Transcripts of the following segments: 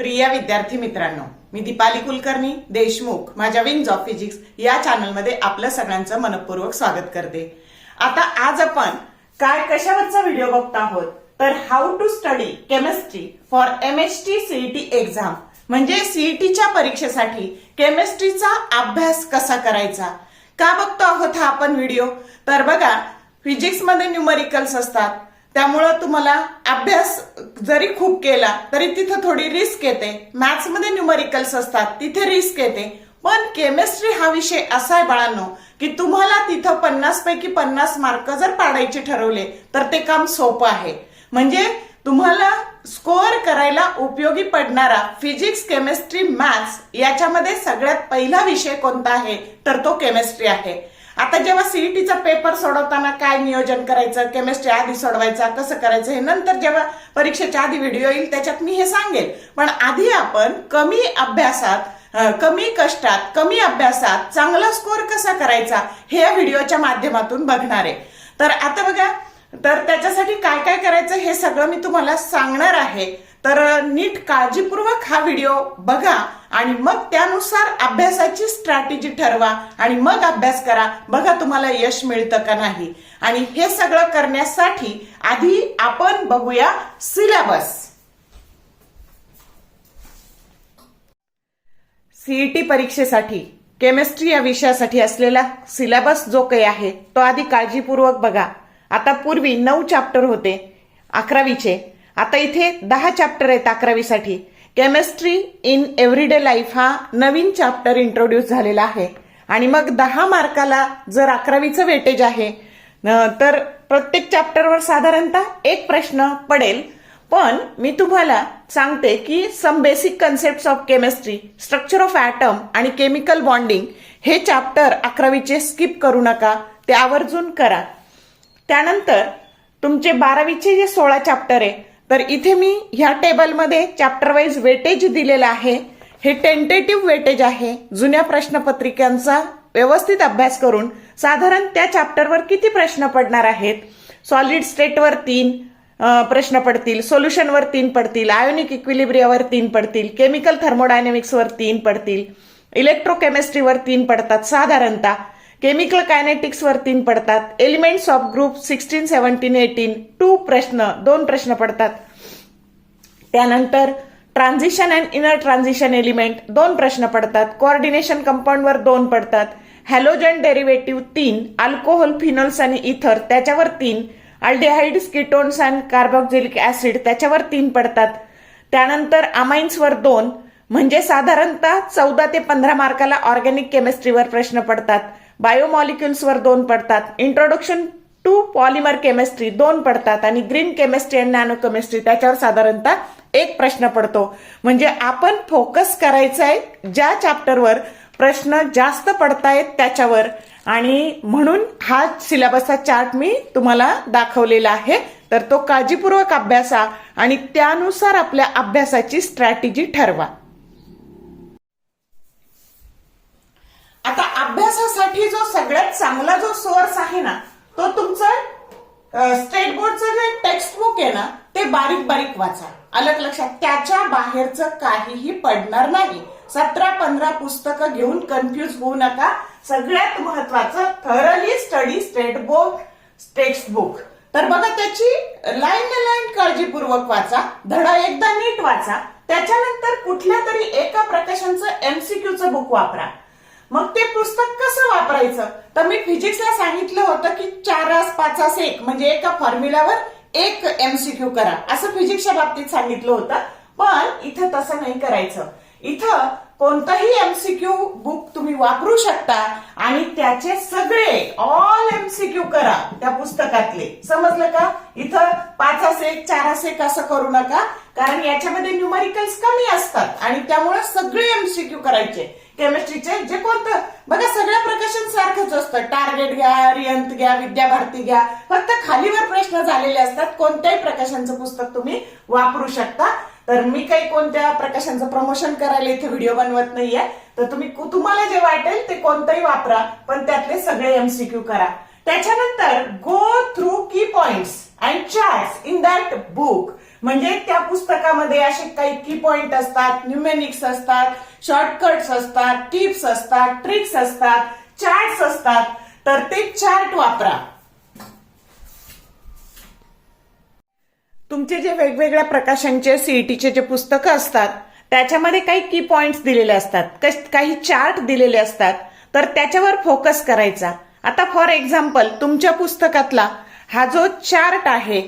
प्रिय विद्यार्थी मित्रांनो मी दीपाली कुलकर्णी देशमुख माझ्या विंग्ज ऑफ फिजिक्स या चॅनलमध्ये आपलं सगळ्यांचं मनपूर्वक स्वागत करते. आता आज आपण काय कशावरचा व्हिडिओ बघत आहोत? तर how to study chemistry for M H T CET exam म्हणजे सीईटीच्या परीक्षेसाठी केमिस्ट्रीचा अभ्यास कसा करायचा? का बघतो आहोत हा आपण व्हिडिओ? तर बघा फिजिक्समध्ये न्यूमरिकल्स असतात. त्यामुळं तुम्हाला अभ्यास जरी खूप केला तरी तिथं थोडी रिस्क येते. मॅथ्समध्ये न्यूमरिकल्स असतात तिथे रिस्क येते. पण केमिस्ट्री हा विषय असा आहे बाळांनो की तुम्हाला तिथं पन्नास पैकी पन्नास मार्क जर पाडायचे ठरवले तर ते काम सोपं आहे. म्हणजे तुम्हाला स्कोअर करायला उपयोगी पडणारा फिजिक्स केमिस्ट्री मॅथ्स याच्यामध्ये सगळ्यात पहिला विषय कोणता आहे? तर तो केमिस्ट्री आहे. आता जेव्हा सीईटीचा पेपर सोडवताना काय नियोजन करायचं? केमिस्ट्री आधी सोडवायचा कसं करायचं? हे नंतर जेव्हा परीक्षेच्या आधी व्हिडिओ येईल त्याच्यात मी हे सांगेल. पण आधी आपण कमी अभ्यासात कमी कष्टात कमी अभ्यासात चांगला स्कोअर कसा करायचा हे या व्हिडिओच्या माध्यमातून बघणार आहे. तर आता बघा तर त्याच्यासाठी काय काय करायचं हे सगळं मी तुम्हाला सांगणार आहे. तर नीट काळजीपूर्वक हा व्हिडिओ बघा आणि मग त्यानुसार अभ्यासाची स्ट्रॅटेजी ठरवा आणि मग अभ्यास करा. बघा तुम्हाला यश मिळतं का नाही. आणि हे सगळं करण्यासाठी आधी आपण बघूया सिलेबस सीईटी परीक्षेसाठी केमिस्ट्री या विषयासाठी असलेला सिलेबस जो काही आहे तो आधी काळजीपूर्वक बघा. आता पूर्वी नऊ चॅप्टर होते. अकरावीचे. आता इथे दहा चॅप्टर आहेत अकरावीसाठी. केमिस्ट्री इन एव्हरीडे लाईफ हा नवीन चॅप्टर इंट्रोड्यूस झालेला आहे. आणि मग दहा मार्काला जर अकरावीचं वेटेज आहे तर प्रत्येक चॅप्टरवर साधारणतः एक प्रश्न पडेल. पण मी तुम्हाला सांगते की some basic concept of chemistry structure of atom आणि केमिकल बॉन्डिंग हे चॅप्टर अकरावीचे स्किप करू नका. ते आवर्जून करा. त्यानंतर तुमचे बारावीचे जे सोळा चॅप्टर आहे तर इथे मी ह्या टेबलमध्ये चॅप्टर वाईज वेटेज दिलेलं आहे. हे टेंटेटिव्ह वेटेज आहे जुन्या प्रश्नपत्रिकांचा व्यवस्थित अभ्यास करून साधारण त्या चॅप्टरवर किती प्रश्न पडणार आहेत? सॉलिड स्टेटवर तीन प्रश्न पडतील. सोल्युशनवर तीन पडतील. आयोनिक इक्विलिब्रियावर तीन पडतील. केमिकल थर्मोडायनेमिक्सवर तीन पडतील. इलेक्ट्रोकेमिस्ट्रीवर तीन पडतात साधारणतः. केमिकल कायनेटिक्सवर तीन पडतात. Elements of group sixteen seventeen eighteen two प्रश्न दोन प्रश्न पडतात. त्यानंतर transition and inner transition element दोन प्रश्न पडतात. कोऑर्डिनेशन कंपाऊंडवर दोन पडतात. हॅलोजन डेरिव्हेटिव्ह तीन अल्कोहोल फिनॉल्स आणि इथर त्याच्यावर तीन. Aldehydes ketones and carboxylic acid त्याच्यावर तीन पडतात. त्यानंतर अमाइन्सवर दोन. म्हणजे साधारणतः चौदा ते पंधरा मार्काला ऑर्गॅनिक केमिस्ट्रीवर प्रश्न पडतात. बायोमॉलिक्युल्सवर दोन पडतात. इंट्रोडक्शन टू पॉलिमर केमिस्ट्री दोन पडतात आणि ग्रीन केमिस्ट्री आणि नॅनो केमिस्ट्री त्याच्यावर साधारणतः एक प्रश्न पडतो. म्हणजे आपण फोकस करायचा आहे ज्या चॅप्टरवर प्रश्न जास्त पडतायत त्याच्यावर. आणि म्हणून हा सिलेबसचा चार्ट मी तुम्हाला दाखवलेला आहे. तर तो काळजीपूर्वक अभ्यासा आणि त्यानुसार आपल्या अभ्यासाची स्ट्रॅटेजी ठरवा आता अभ्यासासाठी जो सगळ्यात चांगला जो सोर्स आहे ना तो तुमचा स्टेट बोर्डचं जे टेक्स्ट बुक आहे ना ते बारीक बारीक वाचा. अलग लक्षात त्याच्या बाहेरचं काहीही पडणार नाही. सतरा पंधरा पुस्तकं घेऊन कन्फ्युज होऊ नका. सगळ्यात महत्वाचं thoroughly study state board text book तर बघा त्याची लाईन लाईन काळजीपूर्वक वाचा. धडा एकदा नीट वाचा. त्याच्यानंतर कुठल्या तरी एका प्रकाशांचं एमसीक्यूचं बुक वापरा. मग ते पुस्तक कसं वापरायचं? तर मी फिजिक्सला सांगितलं होतं की चारास पाचास एक. म्हणजे एका फॉर्म्युलावर एक एमसीक्यू करा. असं फिजिक्सच्या बाबतीत सांगितलं होतं. पण इथं तसं नाही करायचं. इथं कोणतंही एमसीक्यू बुक तुम्ही वापरू शकता आणि त्याचे सगळे ऑल एमसीक्यू करा त्या पुस्तकातले. समजलं का? इथं पाचास एक चारास एक असं करू नका. कारण याच्यामध्ये न्यूमरिकल्स कमी असतात आणि त्यामुळे सगळे एमसीक्यू करायचे. केमिस्ट्रीचे जे कोणतं? बघा सगळ्या प्रकाशन सारखंच असतं. टार्गेट घ्या रियंत घ्या विद्याभारती घ्या. फक्त खालीवर प्रश्न झालेले असतात. कोणत्याही प्रकाशांचं पुस्तक तुम्ही वापरू शकता. तर मी काही कोणत्या प्रकाशांचं प्रमोशन करायला इथे व्हिडिओ बनवत नाहीये. तर तुम्ही तुम्हाला जे वाटेल ते कोणतंही वापरा पण त्यातले सगळे एमसीक्यू करा. त्याच्यानंतर go through key points and chart in that book म्हणजे त्या पुस्तकामध्ये असे काही की पॉइंट असतात न्यूमेनिक्स असतात शॉर्टकट्स असतात टिप्स असतात ट्रिक्स असतात चार्ट्स असतात. तर ते चार्ट वापरा. तुमचे जे वेगवेगळ्या प्रकाशांचे सीईटीचे जे पुस्तकं असतात त्याच्यामध्ये काही की पॉइंट्स दिलेले असतात. काही चार्ट दिलेले असतात. तर त्याच्यावर फोकस करायचा. आता फॉर एक्झाम्पल तुमच्या पुस्तकातला हा जो चार्ट आहे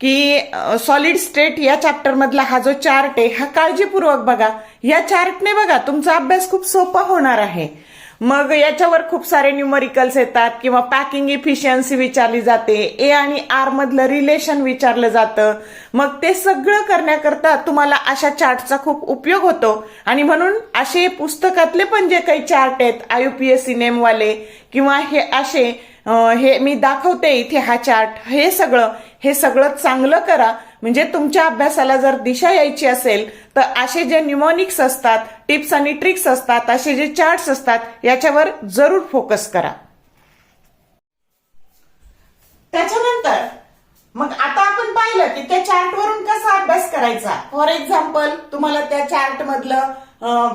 की सॉलिड स्टेट या चॅप्टर मधला हा जो चार्ट आहे हा काळजीपूर्वक बघा. या चार्टने बघा तुमचा अभ्यास खूप सोपा होणार आहे. मग याच्यावर खूप सारे न्यूमरिकल्स येतात किंवा पॅकिंग इफिशियन्सी विचारली जाते ए आणि आर मधलं रिलेशन विचारलं जातं. मग ते सगळं करण्याकरता तुम्हाला अशा चार्टचा खूप उपयोग होतो. आणि म्हणून असे पुस्तकातले पण जे काही चार्ट आहेत आयुपीएससी नेमवाले किंवा हे असे हे मी दाखवते इथे हा चार्ट. हे सगळं हे सगळं चांगलं करा. म्हणजे तुमच्या अभ्यासाला जर दिशा यायची असेल तर असे जे न्यूमॉनिक्स असतात टिप्स आणि ट्रिक्स असतात असे जे चार्ट्स असतात याच्यावर जरूर फोकस करा. त्याच्यानंतर मग आता आपण पाहिलं की त्या चार्टवरून कसा अभ्यास करायचा. फॉर एक्झाम्पल तुम्हाला त्या चार्ट मधलं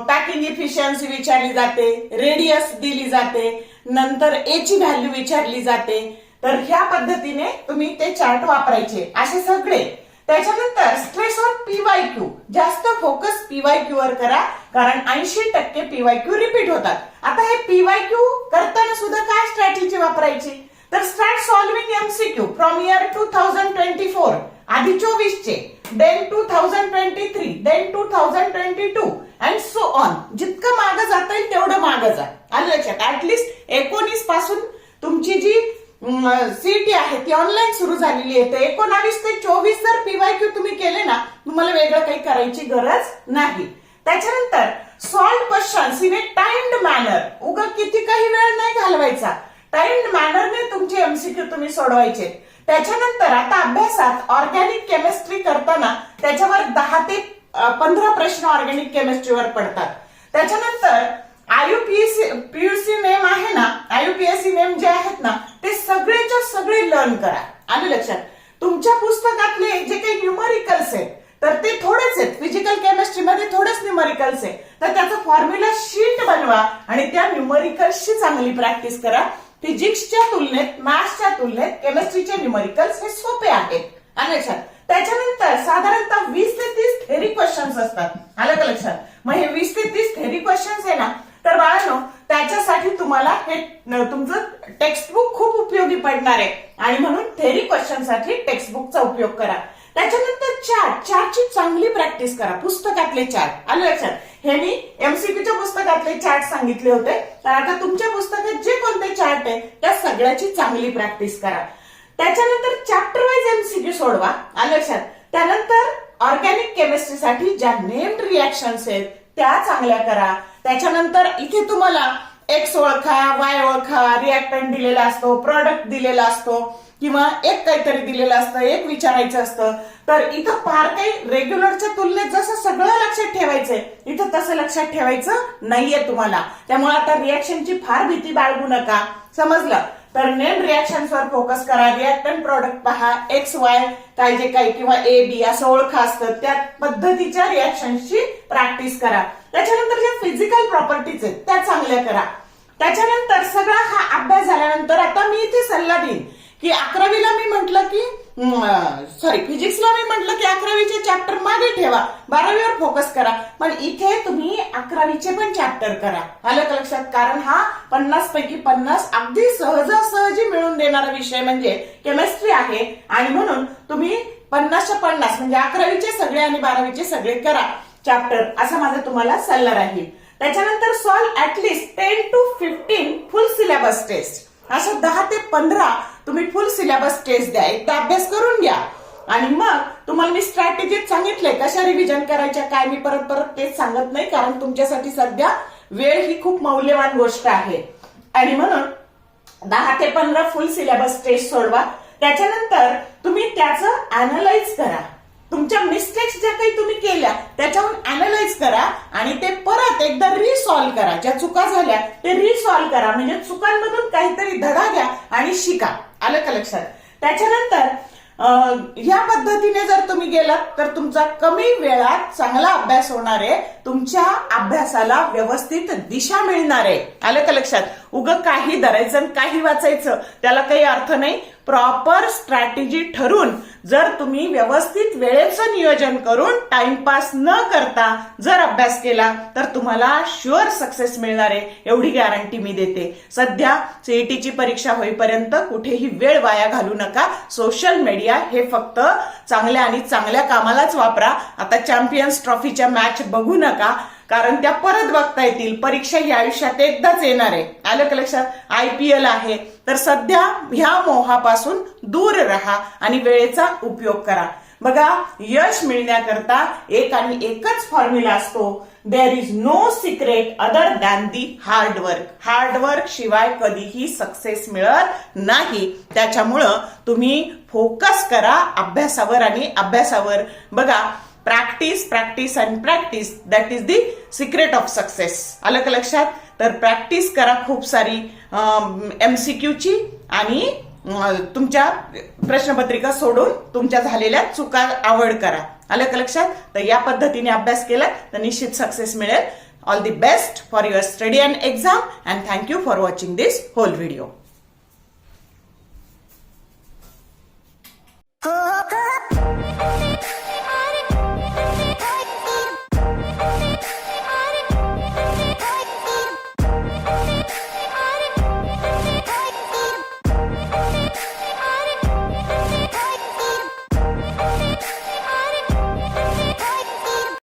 पॅकिंग इफिशियन्सी विचारली जाते रेडियस दिली जाते नंतर ए ची व्हॅल्यू विचारली जाते. तर ह्या पद्धतीने तुम्ही ते चार्ट वापरायचे. असे सगळे. त्याच्यानंतर stress on P Y Q जास्त फोकस पीवाय क्यू वर करा. कारण ऐंशी टक्के पीवाय क्यू रिपीट होतात. आता हे पीवाय क्यू करताना सुद्धा काय स्ट्रॅटेजी वापरायची? तर start solving MCQ from year two thousand twenty four आधी चोवीसचे. Then two thousand twenty three then two thousand twenty two and so on जितकं मागं जाता येईल तेवढं मागं जा. आलं लक्षात? ऍटलिस्ट एकोणीसपासून तुमची जी सीटी आहे ती ऑनलाईन सुरू झालेली आहे. तर एकोणावीस ते चोवीस जर पीवाय तुम्ही केले ना तुम्हाला वेगळं काही करायची गरज नाही. त्याच्यानंतर solve questions in a timed manner उगा किती काही वेळ नाही घालवायचा. टाइम्ड मॅनरने तुमचे एमसीक्यू तुम्ही सोडवायचे. त्याच्यानंतर आता अभ्यासात ऑर्गॅनिक केमिस्ट्री करताना त्याच्यावर दहा ते पंधरा प्रश्न ऑर्गॅनिक केमिस्ट्रीवर पडतात. त्याच्यानंतर आयुपीएससी पीयूसी नेम आहे ना आयुपीएससी नेम जे आहेत ना ते सगळेच्या सगळे लर्न करा. आणि लक्षात? तुमच्या पुस्तकातले जे काही न्यूमरिकल्स आहेत तर ते थोडेच आहेत. फिजिकल केमिस्ट्रीमध्ये थोडेच न्यूमरिकल्स आहेत. तर त्याचं फॉर्म्युला शीट बनवा आणि त्या न्यूमरिकल्सची चांगली प्रॅक्टिस करा. फिजिक्सच्या तुलनेत मॅथ्सच्या तुलनेत केमिस्ट्रीचे न्यूमरिकल्स हे सोपे आहेत. आलं लक्षात त्याच्यानंतर साधारणतः वीस ते तीस थेरी क्वेश्चन्स असतात. आलं का लक्षात? मग हे वीस ते तीस थेरी क्वेश्चन्स आहे ना? तर बाळांनो त्याच्यासाठी तुम्हाला हे तुमचं टेक्स्टबुक खूप उपयोगी पडणार आहे. आणि म्हणून थेरी क्वेश्चनसाठी टेक्स्टबुकचा उपयोग करा. त्याच्यानंतर चार चारची चांगली प्रॅक्टिस करा. पुस्तकातले चार. आलं लक्षात? हे मी एमसीपीच्या पुस्तकातले चार्ट सांगितले होते. तर आता तुमच्या पुस्तकात जे कोणते चार्ट आहे त्या सगळ्याची चांगली प्रॅक्टिस करा. त्याच्यानंतर चॅप्टर वाईज एमसीक्यू सोडवा. आलं लक्षात? त्यानंतर ऑर्गॅनिक केमिस्ट्रीसाठी ज्या नेम्ड रिॲक्शन्स आहेत त्या चांगल्या करा. त्याच्यानंतर इथे तुम्हाला एक्स ओळखा वाय ओळखा रिॲक्टंट दिलेला असतो प्रॉडक्ट दिलेला असतो. किंवा एक काहीतरी दिलेलं असतं एक विचारायचं असतं. तर इथं फार काही रेग्युलरच्या तुलनेत जसं सगळं लक्षात ठेवायचंय इथं तसं लक्षात ठेवायचं नाहीये तुम्हाला. त्यामुळे आता रिॲक्शनची फार भीती बाळगू नका. समजलं? तर नेम रिॲक्शन्सवर फोकस करा. रिॲक्टंट प्रॉडक्ट पहा. एक्स वाय काय जे काही किंवा ए बी असं ओळखा असतं त्या पद्धतीच्या रिॲक्शन्सची प्रॅक्टिस करा. त्याच्यानंतर ज्या फिजिकल प्रॉपर्टीज आहेत त्या चांगल्या करा. त्याच्यानंतर सगळा हा अभ्यास झाल्यानंतर आता मी इथे सल्ला देईन. की अकरावीला मी म्हंटल की सॉरी फिजिक्सला मी म्हंटल की अकरावीचे चॅप्टर मागे ठेवा. बारावीवर फोकस करा. पण इथे तुम्ही अकरावीचे पण चॅप्टर करा. आलं का लक्षात? कारण हा पन्नास पैकी पन्नास अगदी सहजासहजी मिळून देणारा विषय म्हणजे केमिस्ट्री आहे. आणि म्हणून तुम्ही पन्नासच्या पन्नास म्हणजे अकरावीचे सगळे आणि बारावीचे सगळे करा चॅप्टर असा माझा तुम्हाला सल्ला राहील. त्याच्यानंतर solve at least ten to fifteen full syllabus test असं दहा ते पंधरा तुम्ही फुल सिलेबस टेस्ट द्या. एकदा अभ्यास करून घ्या. आणि मग तुम्हाला मी स्ट्रॅटेजीत सांगितलंय कशा रिव्हिजन करायच्या काय मी परत परत तेच सांगत नाही कारण तुमच्यासाठी सध्या वेळ ही खूप मौल्यवान गोष्ट आहे. आणि म्हणून दहा ते पंधरा फुल सिलेबस टेस्ट सोडवा. त्याच्यानंतर तुम्ही त्याचं अनालाइज करा. तुमच्या मिस्टेक्स ज्या काही तुम्ही केल्या त्याच्याहून अनालाइज करा आणि ते परत एकदा रिसॉल्व करा. ज्या चुका झाल्या ते रिसॉल्व करा. म्हणजे चुकांमधून काहीतरी धडा घ्या आणि शिका. आलं का लक्षात? त्याच्यानंतर ह्या पद्धतीने जर तुम्ही गेलात तर तुमचा कमी वेळात चांगला अभ्यास होणार आहे. तुमच्या अभ्यासाला व्यवस्थित दिशा मिळणार आहे. आलं का लक्षात? उग काही धरायचं आणि काही वाचायचं त्याला काही अर्थ नाही. प्रॉपर स्ट्रॅटेजी ठरून जर तुम्ही व्यवस्थित वेळेचं नियोजन करून टाइमपास न करता जर अभ्यास केला तर तुम्हाला शुअर सक्सेस मिळणार आहे. एवढी गॅरंटी मी देते. सध्या सीईटीची परीक्षा होईपर्यंत कुठेही वेळ वाया घालू नका. सोशल मीडिया हे फक्त चांगल्या आणि चांगल्या कामालाच वापरा. आता चॅम्पियन्स ट्रॉफीच्या मॅच बघू नका. कारण त्या परत बघता येतील. परीक्षा ही आयुष्यात एकदाच येणार आहे. आलं का लक्षात? आय पी एल आहे. तर सध्या ह्या मोहापासून दूर राहा आणि वेळेचा उपयोग करा. बघा यश मिळण्याकरता एक आणि एकच फॉर्म्युला असतो. There is no secret other than the hard work hard work शिवाय कधीही सक्सेस मिळत नाही. त्याच्यामुळं तुम्ही फोकस करा अभ्यासावर आणि अभ्यासावर. बघा practice practice and practice that is the secret of success आलं का लक्षात तर प्रॅक्टिस करा खूप सारी एमसीक्यूची आणि तुमच्या प्रश्नपत्रिका सोडून तुमच्या झालेल्या चुका आवड करा. आलं का लक्षात तर या पद्धतीने अभ्यास केला तर निश्चित सक्सेस मिळेल. All the best for your study and exam and thank you for watching this whole video